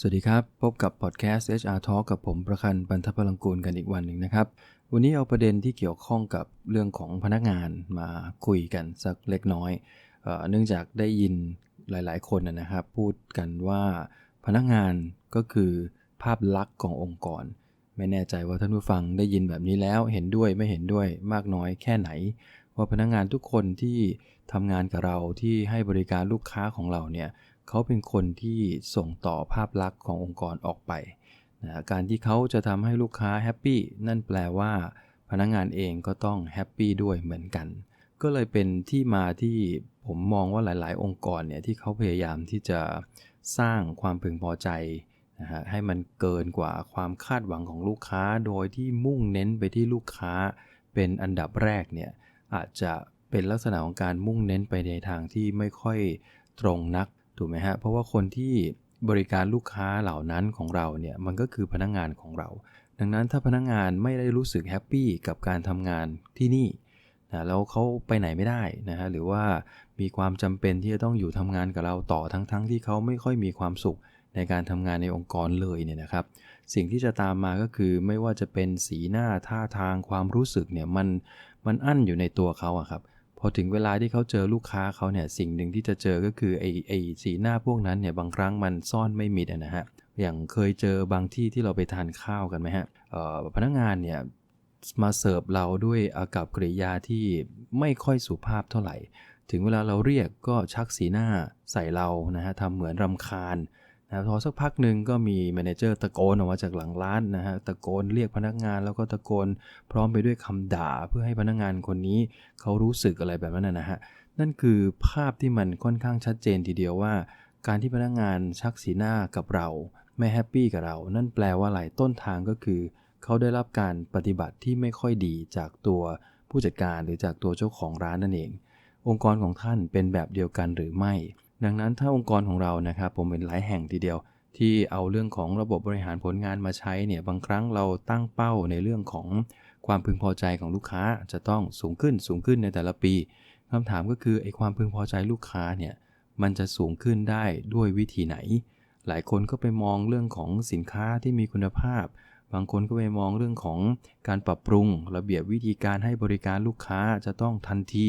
สวัสดีครับ พบกับพอดแคสต์ HR Talk กับผมประคันบันทพลังกูลกันอีกวันหนึ่งนะครับ วันนี้เอาประเด็นที่เกี่ยวข้องกับเรื่องของพนักงานมาคุยกันสักเล็กน้อยเออเนื่องจากได้ยินหลาย ๆ คนนะนะครับ พูดกันว่าพนักงานก็คือภาพลักษณ์ขององค์กร ไม่แน่ใจว่าท่านผู้ฟังได้ยินแบบนี้แล้วเห็นด้วยไม่เห็นด้วยมากน้อยแค่ไหน ว่าพนักงานทุกคนที่ทำงานกับเราที่ให้บริการลูกค้าของเราเนี่ย เขาเป็นคนที่ส่งต่อภาพลักษณ์ขององค์กรออกไปนะการที่เขาจะทำให้ลูกค้าแฮปปี้นั่นแปลว่า พนักงานเองก็ต้องแฮปปี้ด้วยเหมือนกัน ก็เลยเป็นที่มาที่ผมมองว่าหลาย ๆ องค์กรเนี่ยที่เขาพยายามที่จะสร้างความพึงพอใจนะฮะให้มันเกินกว่าความคาดหวังของลูกค้า โดยที่มุ่งเน้นไปที่ลูกค้า เป็นอันดับแรกเนี่ยอาจจะเป็นลักษณะของการมุ่งเน้นไปในทางที่ไม่ค่อยตรงนัก ถูกไหมฮะเพราะว่าคนที่บริการลูกค้าเหล่านั้นของเราเนี่ยมันก็คือพนักงงานของเรา ดังนั้นถ้าพนักงงานไม่ได้รู้สึกแฮปปี้กับการทำงานที่นี่นะแล้วเขาไปไหนไม่ได้นะฮะหรือว่ามีความจำเป็นที่จะต้องอยู่ทำงานกับเราต่อทั้งๆทที่เขาไม่ค่อยมีความสุขในการทำงานในองค์กรเลยเนี่ยนะครับ สิ่งที่จะตามมาก็คือไม่ว่าจะเป็นสีหน้าท่าทางความรู้สึกเนี่ยมันมันอั้นอยู่ในตัวเขาอะครับ อถึงเวลาที่เขาเจอลูกค้าเขาเนี่ยสิ่งหนึ่งที่จะเจอก็คือไอ้ไอ้สีหน้าพวกนั้นเนี่ยบางครั้งมันซ่อนไม่มิดนะฮะอย่างเคยเจอบางที่ที่เราไปทานข้าวกันไหมฮะพนักงานเนี่ยมาเสิร์ฟเราด้วยอากับกริยาที่ไม่ค่อยสุภาพเท่าไหร่ ถึงเวลาเราเรียกก็ชักสีหน้าใส่เรานะฮะทำเหมือนรำคาญ นะพอสักพักหนึ่งก็มีแมเนเจอร์ตะโกนออกมาจากหลังร้านนะฮะตะโกนเรียกพนักงานแล้วก็ตะโกนพร้อมไปด้วยคำด่าเพื่อให้พนักงานคนนี้เขารู้สึกอะไรแบบนั้นนะฮะนั่นคือภาพที่มันค่อนข้างชัดเจนทีเดียวว่า การที่พนักงานชักสีหน้ากับเรา ไม่แฮปปี้กับเรา นั่นแปลว่าอะไรต้นทางก็คือ เขาได้รับการปฏิบัติที่ไม่ค่อยดีจากตัวผู้จัดการหรือจากตัวเจ้าของร้านนั่นเอง องค์กรของท่านเป็นแบบเดียวกันหรือไม่ ดังนั้นถ้าองค์กรของเรานะครับ ผมเป็นหลายแห่งทีเดียว ที่เอาเรื่องของระบบบริหารผลงานมาใช้เนี่ยบางครั้งเราตั้งเป้าในเรื่องของความพึงพอใจของลูกค้าจะต้องสูงขึ้นสูงขึ้นในแต่ละปีคำถามก็คือไอ้ความพึงพอใจลูกค้าเนี่ยมันจะสูงขึ้นได้ด้วยวิธีไหน หลายคนก็ไปมองเรื่องของสินค้าที่มีคุณภาพ บางคนก็ไปมองเรื่องของการปรับปรุง ระเบียบวิธีการให้บริการลูกค้าจะต้องทันที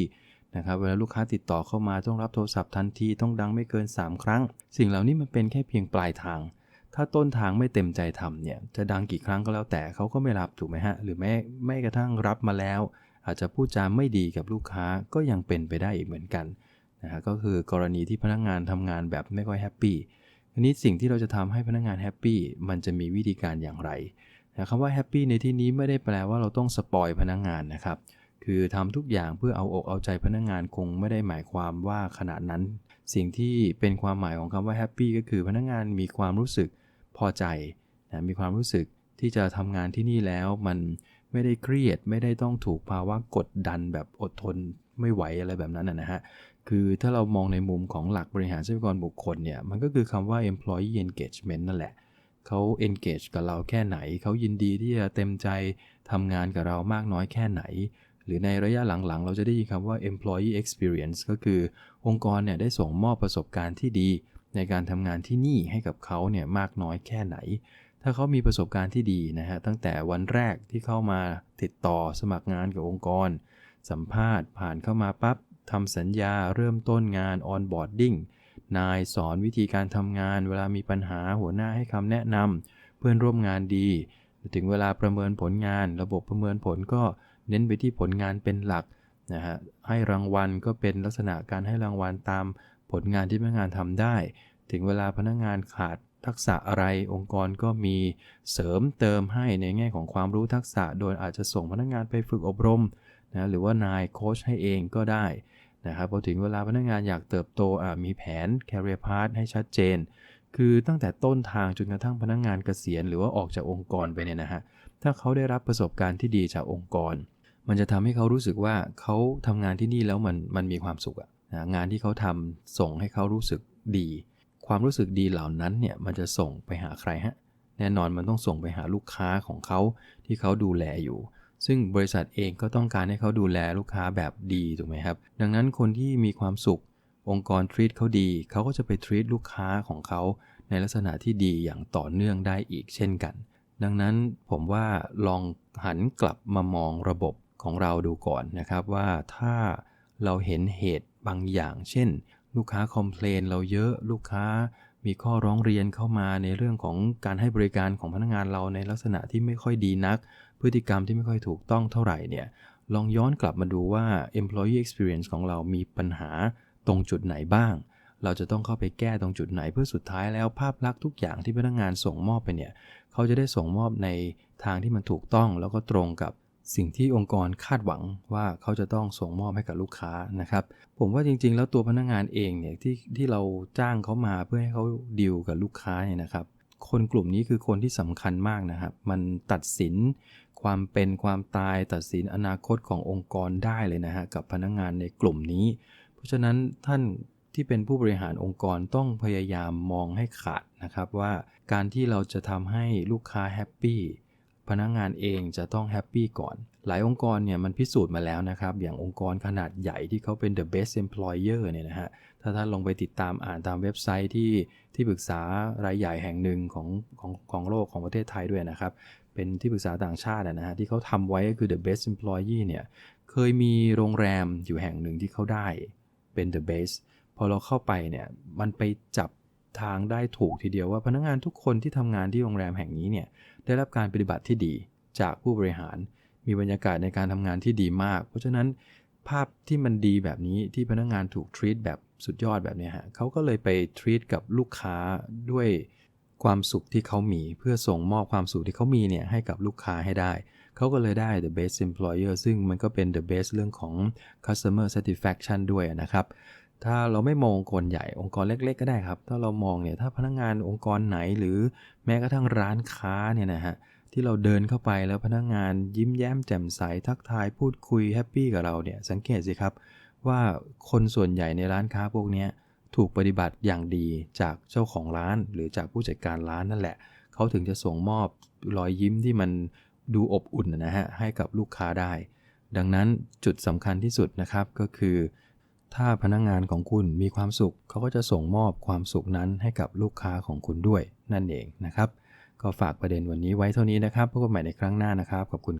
นะครับเวลาลูกค้าติดต่อเข้ามาต้องรับโทรศัพท์ทันทีต้องดังไม่เกิน 3 ครั้ง สิ่งเหล่านี้มันเป็นแค่เพียงปลายทาง ถ้าต้นทางไม่เต็มใจทำเนี่ยจะดังกี่ครั้งก็แล้วแต่เขาก็ไม่รับถูกไหมฮะหรือแม้ไม่กระทั่งรับมาแล้ว อาจจะพูดจาไม่ดีกับลูกค้าก็ยังเป็นไปได้อีกเหมือนกันนะฮะก็คือกรณีที่พนักงงานทำงานแบบไม่ค่อยแฮปปี้ทีนี้สิ่งที่เราจะทำให้พนักงงานแฮปปี้มันจะมีวิธีการอย่างไรนะคำว่าแฮปปี้ในที่นี้ไม่ได้แปลว่าเราต้องสปอยพนักงงานนะครับ คือทำทุกอย่างเพื่อเอาอกเอาใจพนักงงานคงไม่ได้หมายความว่าขนาดนั้น สิ่งที่เป็นความหมายของคำว่าแฮปปี้ก็คือพนักงงานมีความรู้สึกพอใจนะมีความรู้สึกที่จะทำงานที่นี่แล้วมันไม่ได้เครียดไม่ได้ต้องถูกภาวะกดดันแบบอดทนไม่ไหวอะไรแบบนั้นนะฮะ คือถ้าเรามองในมุมของหลักบริหารทรัพยากรบุคคลเนี่ย มันก็คือคำว่า employee engagement นั่นแหละ เขา engage กับเราแค่ไหน เขายินดีที่จะเต็มใจทำงานกับเรามากน้อยแค่ไหน หรือในระยะหลังๆ เราจะได้ยินคำว่า employee experience ก็คือองค์กรเนี่ยได้ส่งมอบประสบการณ์ที่ดี ในการทำงานที่นี่ให้กับเขาเนี่ยมากน้อยแค่ไหน ถ้าเขามีประสบการณ์ที่ดีนะฮะตั้งแต่วันแรกที่เข้ามาติดต่อสมัครงานกับองค์กร สัมภาษณ์ผ่านเข้ามาปับ๊บทำสัญญาเริ่มต้นงาน onboarding นายสอนวิธีการทำงาน เวลามีปัญหาหัวหน้าให้คำแนะนำเพื่อนร่วมงานดี ถึงเวลาประเมินผลงาน ระบบประเมินผลก็ เน้นไปที่ผลงานเป็นหลักนะฮะให้รางวัลก็เป็นลักษณะการให้รางวัลตามผลงานที่พนักงานทำได้ ถึงเวลาพนักงานขาดทักษะอะไรองค์กรก็มีเสริมเติมให้ในแง่ของความรู้ทักษะ โดยอาจจะส่งพนักงานไปฝึกอบรมนะหรือว่านายโค้ชให้เองก็ได้นะครับพอถึงเวลาพนักงานอยากเติบโตมีแผน career path ให้ชัดเจน คือตั้งแต่ต้นทางจนกระทั่งพนักงานเกษียณ หรือว่าออกจากองค์กรไปเนี่ยนะฮะถ้าเขาได้รับประสบการณ์ที่ดีจากองค์กร มันจะทำให้เขารู้สึกว่าเขาทำงานที่นี่แล้วมันมันมีความสุขอะนะงานที่เขาทำส่งให้เขารู้สึกดี ความรู้สึกดีเหล่านั้นเนี่ยมันจะส่งไปหาใครฮะแน่นอนมันต้องส่งไปหาลูกค้าของเขาที่เขาดูแลอยู่ ซึ่งบริษัทเองก็ต้องการให้เขาดูแลลูกค้าแบบดีถูกไหมครับ ดังนั้นคนที่มีความสุข องค์กรทรีตเขาดีเขาก็จะไปทรีตลูกค้าของเขาในลักษณะที่ดีอย่างต่อเนื่องได้อีกเช่นกัน ดังนั้นผมว่าลองหันกลับมามองระบบ ของเราดูก่อนนะครับว่าถ้าเราเห็นเหตุบางอย่าง เช่น ลูกค้าคอมเพลนเราเยอะลูกค้ามีข้อร้องเรียนเข้ามาในเรื่องของการให้บริการของพนักงานเราในลักษณะที่ไม่ค่อยดีนัก พฤติกรรมที่ไม่ค่อยถูกต้องเท่าไหร่เนี่ยลองย้อนกลับมาดูว่า employee experience ของเรามีปัญหาตรงจุดไหนบ้าง เราจะต้องเข้าไปแก้ตรงจุดไหนเพื่อสุดท้ายแล้วภาพลักษณ์ทุกอย่างที่พนักงานส่งมอบไปเนี่ย เขาจะได้ส่งมอบในทางที่มันถูกต้องแล้วก็ตรงกับ สิ่งที่องค์กรคาดหวังว่าเขาจะต้องส่งมอบให้กับลูกค้านะครับ ผมว่าจริง ๆ แล้วตัวพนักงานเองเนี่ยที่ที่เราจ้างเขามาเพื่อให้เขาดีลกับลูกค้าเนี่ยนะครับ คนกลุ่มนี้คือคนที่สำคัญมากนะครับ มันตัดสินความเป็นความตายตัดสินอนาคตขององค์กรได้เลยนะฮะกับพนักงานในกลุ่มนี้ เพราะฉะนั้นท่านที่เป็นผู้บริหารองค์กรต้องพยายามมองให้ขาดนะครับว่าการที่เราจะทำให้ลูกค้าแฮปปี้ พนักงานเองจะต้องแฮปปี้ก่อน หลายองค์กรเนี่ยมันพิสูจน์มาแล้วนะครับ อย่างองค์กรขนาดใหญ่ที่เขาเป็น the best employer เนี่ยนะฮะ ถ้าท่านลงไปติดตามอ่านตามเว็บไซต์ที่ที่ปรึกษารายใหญ่แห่งหนึ่งของของของโลกของประเทศไทยด้วยนะครับ เป็นที่ปรึกษาต่างชาตินะฮะที่เขาทำไว้ก็คือ the best employee เนี่ย เคยมีโรงแรมอยู่แห่งหนึ่งที่เขาได้เป็น the best พอเราเข้าไปเนี่ยมันไปจับ ทางได้ถูกทีเดียวว่าพนักงานทุกคนที่ทำงานที่โรงแรมแห่งนี้เนี่ยได้รับการปฏิบัติที่ดีจากผู้บริหาร มีบรรยากาศในการทำงานที่ดีมาก เพราะฉะนั้นภาพที่มันดีแบบนี้ที่พนักงานถูกทรีตแบบสุดยอดแบบนี้ฮะเขาก็เลยไปทรีตกับลูกค้าด้วยความสุขที่เขามี เพื่อส่งมอบความสุขที่เขามีเนี่ยให้กับลูกค้าให้ได้ เขาก็เลยได้ the best employer ซึ่งมันก็เป็น the best เรื่องของ customer satisfaction ด้วยนะครับ ถ้าเราไม่มองคนใหญ่องค์กรเล็ก ๆ ก็ได้ครับ ถ้าเรามองเนี่ยถ้าพนักงานองค์กรไหนหรือแม้กระทั่งร้านค้าเนี่ยนะฮะที่เราเดินเข้าไปแล้วพนักงานยิ้มแย้มแจ่มใสทักทายพูดคุยแฮปปี้กับเราเนี่ยสังเกตสิครับ ว่าคนส่วนใหญ่ในร้านค้าพวกนี้ถูกปฏิบัติอย่างดีจากเจ้าของร้าน หรือจากผู้จัดการร้านนั่นแหละ เขาถึงจะส่งมอบรอยยิ้มที่มันดูอบอุ่นนะฮะให้กับลูกค้าได้ ดังนั้นจุดสำคัญที่สุดนะครับก็คือ ถ้าพนักงงานของคุณมีความสุข เขาก็จะส่งมอบความสุขนั้นให้กับลูกค้าของคุณด้วยนั่นเองนะครับ ก็ฝากประเด็นวันนี้ไว้เท่านี้นะครับพบกันใหม่ในครั้งหน้านะครับ ขอบคุณ